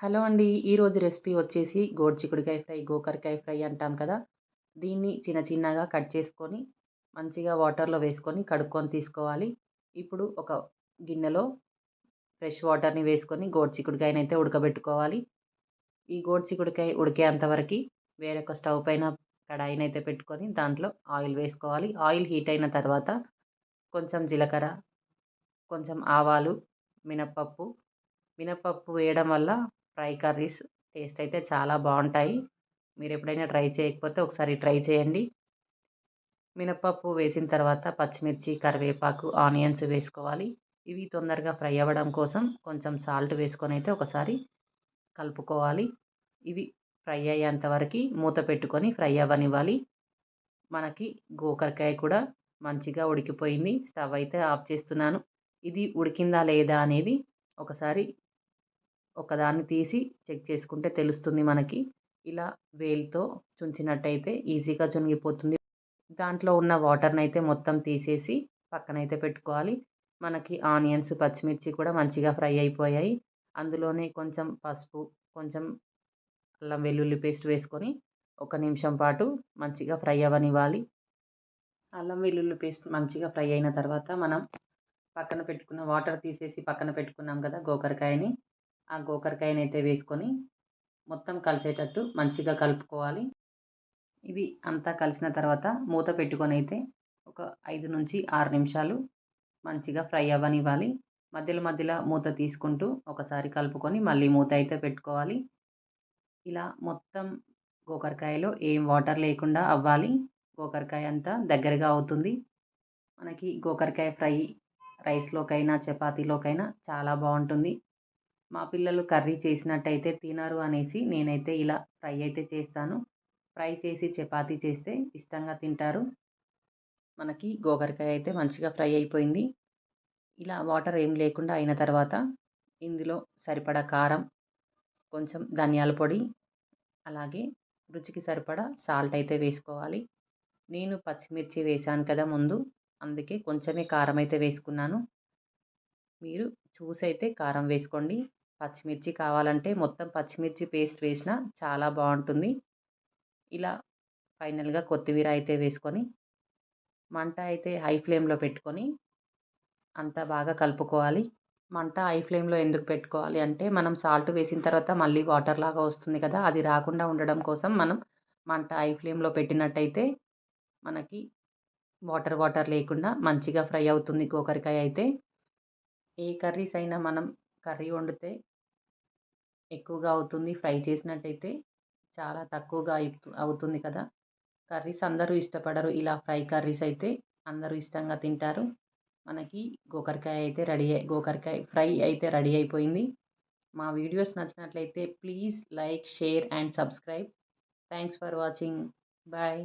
Hello అండి. ఈరోజు recipe వచ్చేసి గోడ్చికుడికాయ ఫ్రై గోకరకాయ ఫ్రై అంటాం కదా. దీన్ని చిన్న చిన్నగా కట్ చేసుకొని మంచిగా వాటర్లో వేసుకొని కడుక్కొని తీసుకోవాలి. ఇప్పుడు ఒక గిన్నెలో ఫ్రెష్ వాటర్ని వేసుకొని గోరుచిక్కుడుకాయని అయితే ఉడకబెట్టుకోవాలి. ఈ గోడ్చికుడికాయ ఉడికేంతవరకు వేరొక స్టవ్ పైన కడాయిని అయితే పెట్టుకొని దాంట్లో ఆయిల్ వేసుకోవాలి. ఆయిల్ హీట్ అయిన తర్వాత కొంచెం జీలకర్ర కొంచెం ఆవాలు మినప్పప్పు. మినప్పప్పు వేయడం వల్ల ఫ్రై కర్రీస్ టేస్ట్ అయితే చాలా బాగుంటాయి. మీరు ఎప్పుడైనా ట్రై చేయకపోతే ఒకసారి ట్రై చేయండి. మినప్పప్పు వేసిన తర్వాత పచ్చిమిర్చి కరివేపాకు ఆనియన్స్ వేసుకోవాలి. ఇవి తొందరగా ఫ్రై అవ్వడం కోసం కొంచెం సాల్ట్ వేసుకొని అయితే ఒకసారి కలుపుకోవాలి. ఇవి ఫ్రై అయ్యేంత వరకు మూత పెట్టుకొని ఫ్రై అవ్వనివ్వాలి. మనకి గోకరకాయ కూడా మంచిగా ఉడికిపోయింది. స్టవ్ అయితే ఆఫ్ చేస్తున్నాను. ఇది ఉడికిందా లేదా అనేది ఒకసారి ఒకదాన్ని తీసి చెక్ చేసుకుంటే తెలుస్తుంది మనకి. ఇలా వేలితో చుంచినట్టయితే ఈజీగా చునిగిపోతుంది దాంట్లో ఉన్న వాటర్ని అయితే మొత్తం తీసేసి పక్కనైతే పెట్టుకోవాలి. మనకి ఆనియన్స్ పచ్చిమిర్చి కూడా మంచిగా ఫ్రై అయిపోయాయి. అందులోనే కొంచెం పసుపు కొంచెం అల్లం వెల్లుల్లి పేస్ట్ వేసుకొని ఒక నిమిషం పాటు మంచిగా ఫ్రై అవ్వనివ్వాలి. అల్లం వెల్లుల్లి పేస్ట్ మంచిగా ఫ్రై అయిన తర్వాత మనం పక్కన పెట్టుకున్న వాటర్ తీసేసి పక్కన పెట్టుకున్నాం కదా గోకరకాయని. ఆ గోకరకాయని అయితే వేసుకొని మొత్తం కలిసేటట్టు మంచిగా కలుపుకోవాలి. ఇది అంతా కలిసిన తర్వాత మూత పెట్టుకొని అయితే ఒక ఐదు నుంచి ఆరు నిమిషాలు మంచిగా ఫ్రై అవ్వనివ్వాలి. మధ్యలో మధ్యలో మూత తీసుకుంటూ ఒకసారి కలుపుకొని మళ్ళీ మూత అయితే పెట్టుకోవాలి. ఇలా మొత్తం గోకరకాయలో ఏం వాటర్ లేకుండా అవ్వాలి. గోకరకాయ అంతా దగ్గరగా అవుతుంది. మనకి గోకరకాయ ఫ్రై రైస్లోకైనా చపాతీలోకైనా చాలా బాగుంటుంది. మా పిల్లలు కర్రీ చేసినట్టయితే తినరు అనేసి నేనైతే ఇలా ఫ్రై అయితే చేస్తాను. ఫ్రై చేసి చపాతీ చేస్తే ఇష్టంగా తింటారు. మనకి గోకరకాయ అయితే మంచిగా ఫ్రై అయిపోయింది. ఇలా వాటర్ ఏం లేకుండా అయిన తర్వాత ఇందులో సరిపడా కారం కొంచెం ధనియాల పొడి అలాగే రుచికి సరిపడా సాల్ట్ అయితే వేసుకోవాలి. నేను పచ్చిమిర్చి వేసాను కదా ముందు అందుకే కొంచెమే కారం అయితే వేసుకున్నాను. మీరు చూసి అయితే కారం వేసుకోండి. పచ్చిమిర్చి కావాలంటే మొత్తం పచ్చిమిర్చి పేస్ట్ వేసిన చాలా బాగుంటుంది. ఇలా ఫైనల్గా కొత్తిమీర అయితే వేసుకొని మంట అయితే హై ఫ్లేమ్లో పెట్టుకొని అంతా బాగా కలుపుకోవాలి. మంట హై ఫ్లేమ్లో ఎందుకు పెట్టుకోవాలి అంటే మనం సాల్ట్ వేసిన తర్వాత మళ్ళీ వాటర్ లాగా వస్తుంది కదా అది రాకుండా ఉండడం కోసం మనం మంట హై ఫ్లేమ్లో పెట్టినట్టయితే మనకి వాటర్ వాటర్ లేకుండా మంచిగా ఫ్రై అవుతుంది. గోకరకాయ అయితే ఏ కర్రీస్ అయినా మనం కర్రీ వండితే ఎక్కువగా అవుతుంది ఫ్రై చేసినట్టయితే చాలా తక్కువగా అవుతుంది కదా. కర్రీస్ అందరూ ఇష్టపడరు. ఇలా ఫ్రై కర్రీస్ అయితే అందరూ ఇష్టంగా తింటారు. మనకి గోకరకాయ అయితే రెడీ అయి గోకరకాయ ఫ్రై అయితే రెడీ అయిపోయింది. మా వీడియోస్ నచ్చినట్లయితే please like share and subscribe. Thanks for watching. Bye.